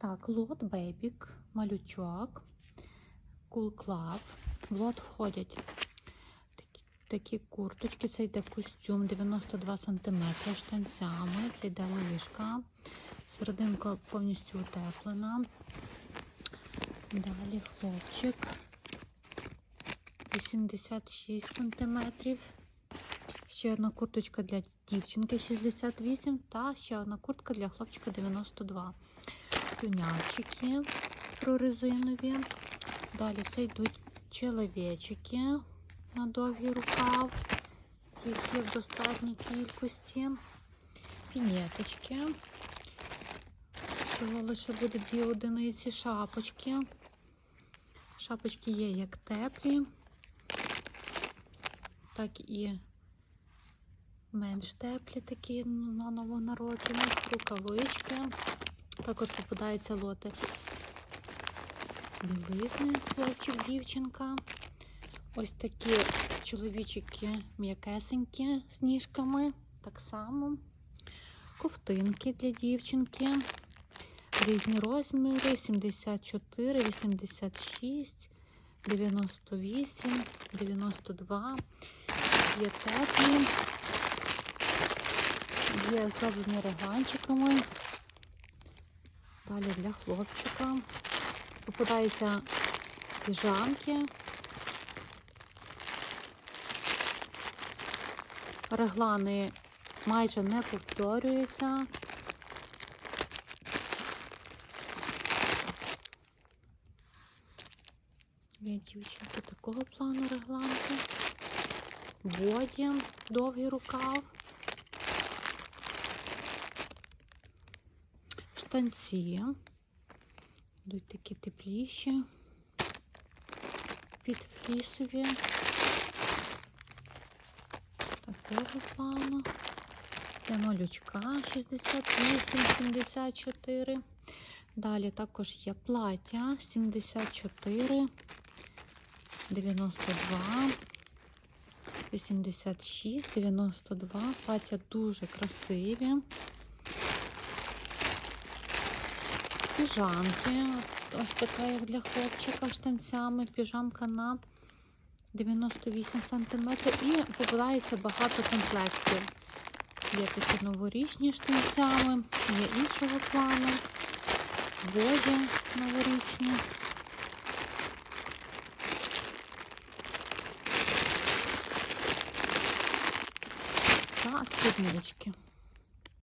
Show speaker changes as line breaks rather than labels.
Так, лот Бейбік, малючок, Club. В лот входять такі, такі курточки. Це йде костюм 92 см штанцями. Це йде лишка. Серединка повністю утеплена. Далі хлопчик 86 см. Ще одна курточка для дівчинки 68 та ще одна куртка для хлопчика 92. Тюнячики прорезинові. Далі це йдуть чоловічики на довгий рукав, є в достатній кількості. Пінеточки. Всього лише буде дві одиниці шапочки. Шапочки є як теплі, так і менш теплі такі на новонароджених, рукавички. Також попадаються лоти білизни, хлопчик, дівчинка. Ось такі чоловічики м'якесенькі з ніжками. Так само. Ковтинки для дівчинки. Різні розміри 74, 86, 98, 92. Є теплі, є зроблені регланчиками. Далі для хлопчика. Попадаються піжамки. Реглани майже не повторюються. Є дівчинки такого плану регланки. Боді, довгий рукав. Штанці. Будуть такі тепліші. підфлісові. Такого плану. Для малючка 68-74. Далі також є плаття 74, 92, 86, 92. Плаття дуже красиві. Піжамки. Ось така, як для хлопчика штанцями. Піжамка на 98 см. І попадається багато комплектів. Є такі новорічні штанцями, є іншого плану. Воді новорічні. Та спіднички.